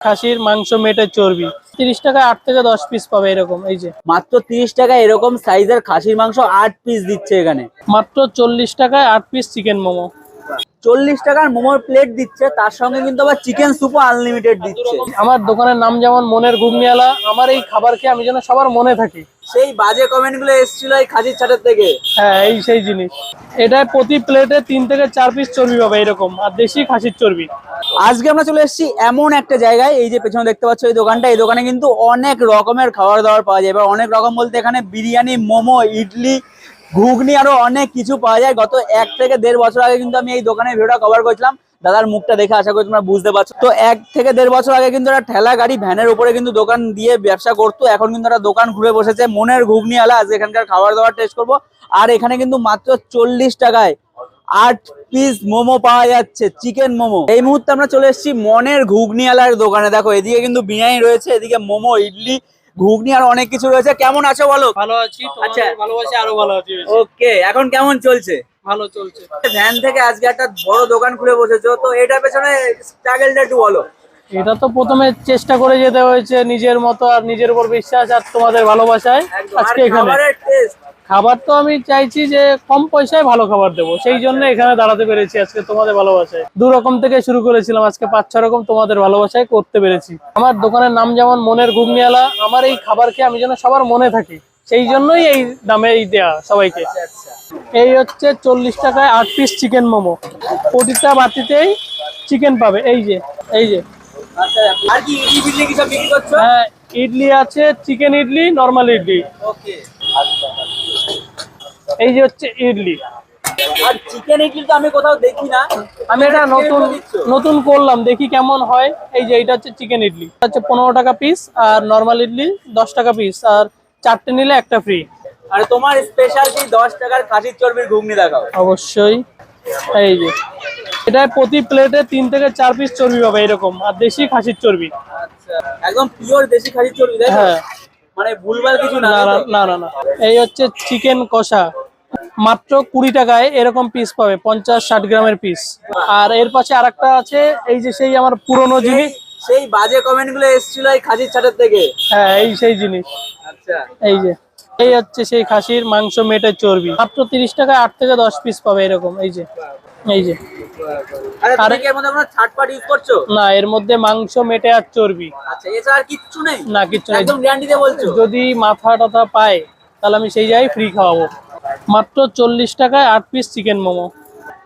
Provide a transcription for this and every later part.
খাসির মাংস মেটে চর্বি। তিরিশ টাকা আট থেকে দশ পিস পাবে এরকম এই যে। মাত্র তিরিশ টাকা এরকম সাইজের খাসির মাংস আট পিস দিচ্ছে এখানে। মাত্র চল্লিশ টাকায় আট পিস চিকেন মোমো। চল্লিশ টাকার মোমোর প্লেট দিচ্ছে তার সঙ্গে কিন্তু আবার চিকেন সুপও আনলিমিটেড দিচ্ছে। আমার দোকানের নাম যেমন মনের ঘুমিয়ালা আমার এই খাবার খেয়ে আমি যেন সবার মনে থাকি। সেই বাজে কমেন্টগুলো এসেছিল এই খাসির ছাটের থেকে। হ্যাঁ এই সেই জিনিস। এটায় প্রতি প্লেটে তিন থেকে চার পিস চর্বি পাবে এরকম আর দেশি খাসির চর্বি। আজকে আমরা চলে এসেছি এমন একটা জায়গায় এই যে পেছনে দেখতে পাচ্ছ এই দোকানটা এই দোকানে কিন্তু অনেক রকমের খাবার দাবার পাওয়া যায়। এবার অনেক রকম বলতে এখানে বিরিয়ানি মোমো ইডলি ঘুগনি আরও অনেক কিছু পাওয়া যায়। গত এক থেকে দেড় বছর আগে কিন্তু আমি এই দোকানের ভিডিওটা কভার করেছিলাম। দাদার মুখটা দেখে আশা করি তোমরা বুঝতে পারছ। তো এক থেকে দেড় বছর আগে কিন্তু একটা ঠেলা গাড়ি ভ্যানের উপরে কিন্তু দোকান দিয়ে ব্যবসা করতো। এখন কিন্তু একটা দোকান ঘুরে বসেছে। মনের ঘুগনি আলা আজকে এখানকার খাবার দাবার টেস্ট করব। আর এখানে কিন্তু মাত্র চল্লিশ টাকায় আট পিস মোমো পাওয়া যাচ্ছে চিকেন মোমো। এই মুহূর্তে আমরা চলে এসেছি মনের ঘুগনি ঘুগনিওয়ালার দোকানে। দেখো এদিকে কিন্তু বিরিয়ানি রয়েছে এদিকে মোমো ইডলি ঘুগনি আর অনেক কিছু রয়েছে। কেমন আছো বলো? ভালো আছি আচ্ছা। ভালোবাসি আরও ভালো আছি। ওকে এখন কেমন চলছে? ভালো চলছে। ভ্যান থেকে আজকে একটা বড় দোকান খুলে বসেছো তো এটা পেছনে স্ট্রাগলটা একটু বলো। এটা তো প্রথমে চেষ্টা করে যেতে হয়েছে নিজের মতো আর নিজের উপর বিশ্বাস আর তোমাদের ভালোবাসায়। আজকে এখানে। টেস্ট খাবার তো আমি চাইছি যে কম পয়সায় ভালো খাবার দেবো। সেই জন্য এখানে দাঁড়াতে পেরেছি আজকে তোমাদের ভালোবাসায়। দু রকম থেকে শুরু করেছিলাম আজকে পাঁচ ছ রকম তোমাদের ভালোবাসায় করতে পেরেছি। আমার দোকানের নাম যেমন মনের ঘুগনিওয়ালা আমার এই খাবার খেয়ে আমি যেন সবার মনে থাকি। সেই জন্যই এই দামে এই দেয়া সবাইকে। আচ্ছা এই হচ্ছে চল্লিশ টাকায় আট পিস চিকেন মোমো। প্রতিটা বাতিতেই চিকেন পাবে। এই যে এই যে। আচ্ছা হ্যাঁ ইডলি আছে chicken idli normal idli. Okay এই যে হচ্ছে ইডলি। আর চিকেন ইডলি তো আমি কোথাও দেখি না। আমি এটা নতুন নতুন করলাম দেখি কেমন হয়। এই যে এটা হচ্ছে চিকেন ইডলি। এটা হচ্ছে পনেরো টাকা পিস আর নর্মাল ইডলি দশ টাকা পিস আর চারটে নিলে একটা ফ্রি আর তোমার স্পেশাল সেই দশ টাকার খাসির চর্বির ঘুগনি দেখাও। অবশ্যই। এই যে এটা প্রতি প্লেটে তিন থেকে চার পিস চর্বি পাবে এরকম আর দেশি খাসির চর্বি। আচ্ছা একদম পিওর দেশি খাসির চর্বি তাই? হ্যাঁ। মানে ভুলভাল কিছু? না না না এই হচ্ছে চিকেন কষা। মাত্র কুড়ি টাকায় এরকম পিস পাবে পঞ্চাশ ষাট গ্রামের পিস আর এর পাশে আরেকটা আছে এই যে সেই আমার পুরনো জিনিস। সেই- বাজে কমেন্টগুলো এসেছিল এই খাসির ছাটের থেকে। হ্যাঁ এই সেই জিনিস। আচ্ছা। এই যে এই হচ্ছে সেই খাসির মাংস মেটের চর্বি। মাত্র তিরিশ টাকায় আট থেকে দশ পিস পাবে এরকম এই যে এই যে। আরে আরে- এর মধ্যে কোনো ছাটপাট ইউজ করছ? না এর মধ্যে মাংস মেটে আর চর্বি। আচ্ছা আর কিচ্ছু নেই? না কিচ্ছু নেই। যদি মাথা টাথা পায় তাহলে আমি সেই জায়গায় ফ্রি খাওয়াবো। মাত্র চল্লিশ টাকায় আট পিস চিকেন মোমো।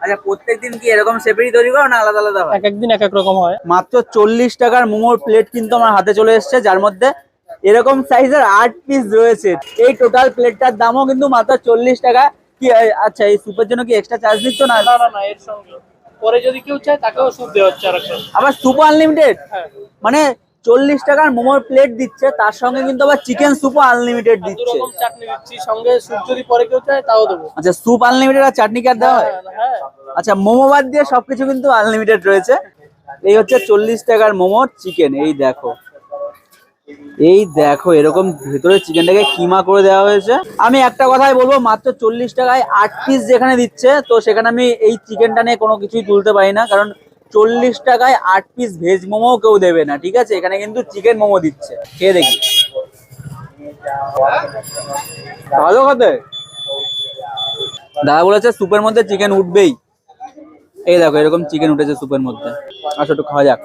আচ্ছা প্রত্যেকদিন কি এরকম তৈরি করো না আলাদা আলাদা এক একদিন এক এক রকম হয়। মাত্র চল্লিশ টাকার মোমোর প্লেট কিন্তু আমার হাতে চলে এসেছে যার মধ্যে এরকম সাইজের আট পিস রয়েছে। এই টোটাল প্লেটটার দামও কিন্তু মাত্র চল্লিশ টাকা। কি আচ্ছা এই জন্য কি এক্সট্রা চার্জ দিচ্ছ না? না না না এর সঙ্গে। পরে যদি কেউ চায় তাকেও দেওয়া হচ্ছে আবার আনলিমিটেড হ্যাঁ। মানে চল্লিশ টাকার মোমোর প্লেট দিচ্ছে তার সঙ্গে কিন্তু আবার চিকেন স্যুপও আনলিমিটেড দিচ্ছে। চাটনি দিচ্ছি সঙ্গে সুদ যদি পরে কেউ চায় তাও দেবো। আচ্ছা স্যুপ আনলিমিটেড আর চাটনি কার দেওয়া হয়? হ্যাঁ, হ্যাঁ। আচ্ছা মোমো বাদ দিয়ে সবকিছু কিন্তু আনলিমিটেড রয়েছে। এই হচ্ছে চল্লিশ টাকার মোমোর চিকেন এই দেখো। এই দেখো এরকম ভেতরে চিকেনটাকে কিমা করে দেওয়া হয়েছে। আমি একটা কথাই বলব মাত্র চল্লিশ টাকায় আট পিস যেখানে দিচ্ছে তো সেখানে আমি এই চিকেনটা নিয়ে কোনো কিছুই তুলতে পারি না কারণ চল্লিশ টাকায় আট পিস ভেজ মোমো কেউ দেবে না ঠিক আছে? এখানে কিন্তু চিকেন মোমো দিচ্ছে। খেয়ে দেখি। ভালো খেতে দাদা বলেছে স্যুপের মধ্যে চিকেন উঠবেই। এই দেখো এরকম চিকেন উঠেছে স্যুপের মধ্যে। আসো একটু খাওয়া যাক।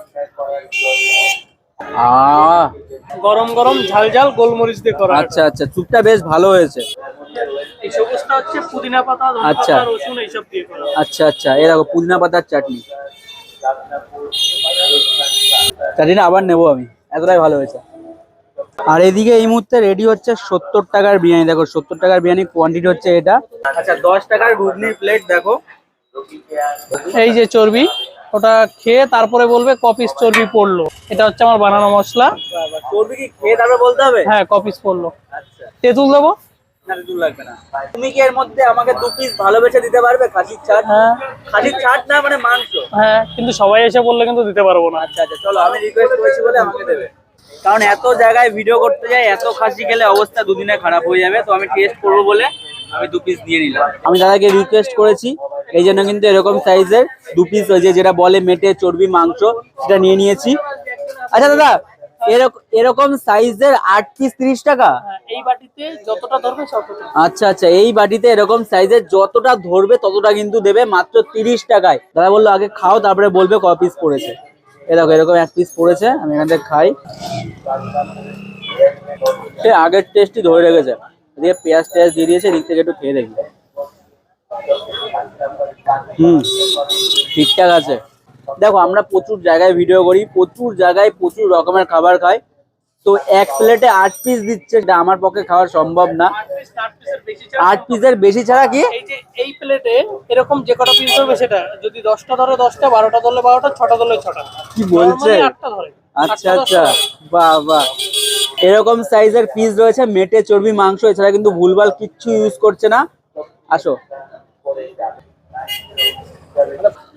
গরম গরম ঝাল ঝাল গোলমরিচ দিয়ে করা। আচ্ছা আচ্ছা স্যুপটা বেশ ভালো হয়েছে। এই সবুজটা হচ্ছে পুদিনা পাতা আচ্ছা। রসুন এইসব দিয়ে করা। আচ্ছা আচ্ছা এই দেখো পুদিনা পাতার চাটনি। চাটনিটা আবার নেব আমি। এতটাই ভালো হয়েছে। আর এদিকে এই মুহূর্তে রেডি হচ্ছে সত্তর টাকার বিরিয়ানি। দেখো সত্তর টাকার বিরিয়ানি কোয়ান্টিটি হচ্ছে এটা। আচ্ছা দশ টাকার ঘুগনির প্লেট দেখো। এই যে চর্বি ওটা খেয়ে তারপরে বলবে কপিস চর্বি পড়ল। এটা হচ্ছে আমার বানানো মশলা। চর্বি কি খেয়ে তারপর বলতে হবে? হ্যাঁ কপিস পড়ল। আচ্ছা। তেঁতুল দেবো? লাগবে না। তুমি কি এর মধ্যে আমাকে দু পিস ভালোবেসে দিতে পারবে? খাসির ছাট হ্যাঁ। খাসির ছাট না মানে মাংস? হ্যাঁ কিন্তু সবাই এসে বললে কিন্তু দিতে পারব না। আচ্ছা আচ্ছা চলো আমি রিকোয়েস্ট করেছি বলে আমাকে দেবে। কারণ এত জায়গায় ভিডিও করতে যাই এত খাসি খেলে অবস্থা দুদিনে খারাপ হয়ে যাবে তো আমি টেস্ট করব বলে আমি দু পিস দিয়ে নিলাম। আমি দাদাকে রিকোয়েস্ট করেছি এই জন্য কিন্তু এরকম সাইজের দু পিস ওই যে যেটা বলে মেটে চর্বি মাংস সেটা নিয়ে নিয়েছি। আচ্ছা দাদা এরকম এরকম সাইজের আট পিস তিরিশ টাকা? হ্যাঁ, এই বাটিতে যতটা ধরবে আচ্ছা আচ্ছা এই বাটিতে এরকম সাইজের যতটা ধরবে ততটা কিন্তু দেবে মাত্র তিরিশ টাকায়। দাদা বলল আগে খাও তারপরে বলবে ক পিস পড়েছে। এ দেখো এরকম এক পিস পড়েছে আমি এখান থেকে খাই। সে আগের টেস্টই ধরে রেখেছে। এদিকে পেঁয়াজ টেয়াজ দিয়ে দিয়েছে এদিক থেকে একটু খেয়ে দেখি। হুম ঠিকঠাক আছে। দেখো আমরা প্রচুর জায়গায় ভিডিও করি প্রচুর জায়গায় প্রচুর রকমের খাবার খাই। তো এক প্লেটে আট পিস দিচ্ছে এটা আমার পক্ষে খাওয়া সম্ভব না। আট পিসের বেশি ছাড়া কি? এই প্লেটে এরকম যে কটা পিস ধরবে সেটা যদি দশটা ধরে দশটা বারোটা ধরলে বারোটা ছটা ধরলে ছটা। কি বলছে? আচ্ছা আচ্ছা। বাহ বাহ। এরকম সাইজের পিস রয়েছে মেটে চর্বি মাংস এছাড়া কিন্তু ভুলভাল কিচ্ছু ইউজ করছে না। আসো।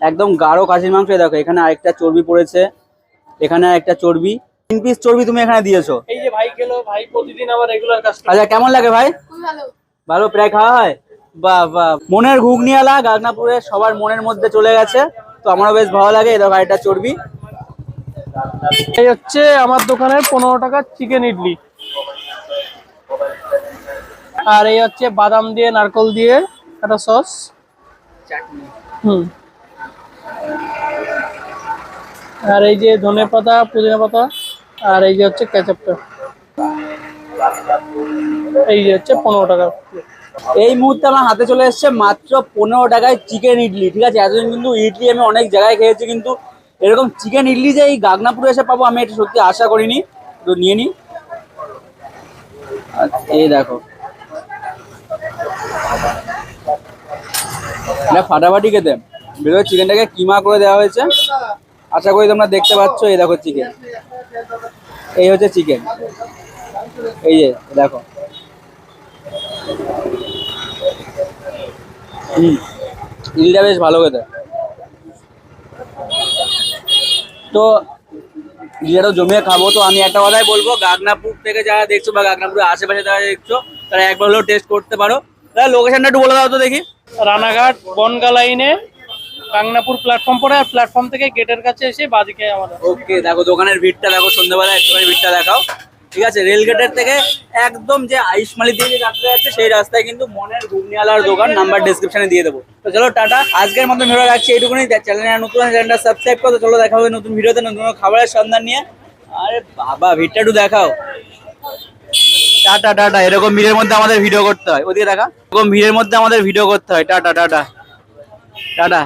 একদম গাঢ় খাসির মাংস। এই দেখো এখানে আরেকটা চর্বি পড়েছে। এখানে একটা চর্বি। তিন পিস চর্বি তুমি এখানে দিয়েছ। এই যে ভাই খেলো ভাই প্রতিদিন আমার রেগুলার কাস্টমার আচ্ছা কেমন লাগে ভাই? ভালো। প্রায় খাওয়া হয়? বাহ বাহ মনের ঘুগনিয়ালা গাগনাপুরে সবার মনের মধ্যে চলে গেছে। তো আমারও বেশ ভালো লাগে। এই দেখো আরেকটা চর্বি। এই হচ্ছে আমার দোকানের পনেরো টাকার চিকেন ইডলি আর এই হচ্ছে বাদাম দিয়ে নারকল দিয়ে একটা সস হুম। আর এই যে ধনে পাতা, পুদিনা পাতা, আর এই যে হচ্ছে কেচাপটা। এই যে হচ্ছে পনেরো টাকা। এই মুহূর্তে আমার হাতে চলে এসেছে মাত্র পনেরো টাকায় চিকেন ইডলি, ঠিক আছে? এতদিন কিন্তু ইডলি আমি অনেক জায়গায় খেয়েছি, কিন্তু এরকম চিকেন ইডলি যে এই গাগনাপুরে এসে পাবো, আমি এটা সত্যি আশা করিনি। তো নিয়ে নি। এই দেখো। এটা ফাটাফাটি খেতে। ভেতরে চিকেনটাকে কিমা করে দেওয়া হয়েছে। আশা করি তোমরা দেখতে পাচ্ছ, এই দেখো চিকেন এই হচ্ছে চিকেন এই যে, দেখো। হুম ইলটা বেশ ভালো খেতে। তো ইলিটাও জমিয়ে খাব, তো আমি একটা কথাই বলব, গাগনাপুর থেকে যারা দেখছ বা গাগনাপুরের আশেপাশে যারা দেখছ, তারা একবার হলেও টেস্ট করতে পারো। লোকেশনটা একটু বলে দাও তো দেখি। রানাঘাট, বনগা লাইনে কাংনাপুর প্ল্যাটফর্ম পরে আর প্ল্যাটফর্ম থেকে গেটের কাছে এসে বাদিকে আমাদের। ওকে, দেখো দোকানের ভিড়টা, দেখো সন্ধ্যাবেলা একটুখানি ভিড়টা দেখাও। ঠিক আছে রেল গেটের থেকে একদম যে আয়ুষ্মালি দিয়ে যে রাস্তা আছে সেই রাস্তায় কিন্তু মনের ঘুগনিওয়ালার দোকান নাম্বার ডিসক্রিপশনে দিয়ে দেবো। তো চলো, টাটা। আজকের মতো ভিডিও রাখছি এইটুকুনি। চ্যানেলে নতুন চ্যানেলটা সাবস্ক্রাইব করো। চলো, দেখা হবে নতুন ভিডিওতে নতুন খাবারের সন্ধান নিয়ে। আরে বাবা, ভিড়টা একটু দেখাও। Tata tata. এরকম ভিড়ের মধ্যে আমাদের ভিডিও করতে হয়। ওদিকে দেখা। এরকম ভিড়ের মধ্যে আমাদের ভিডিও করতে হয়। Tata tata. টাটা।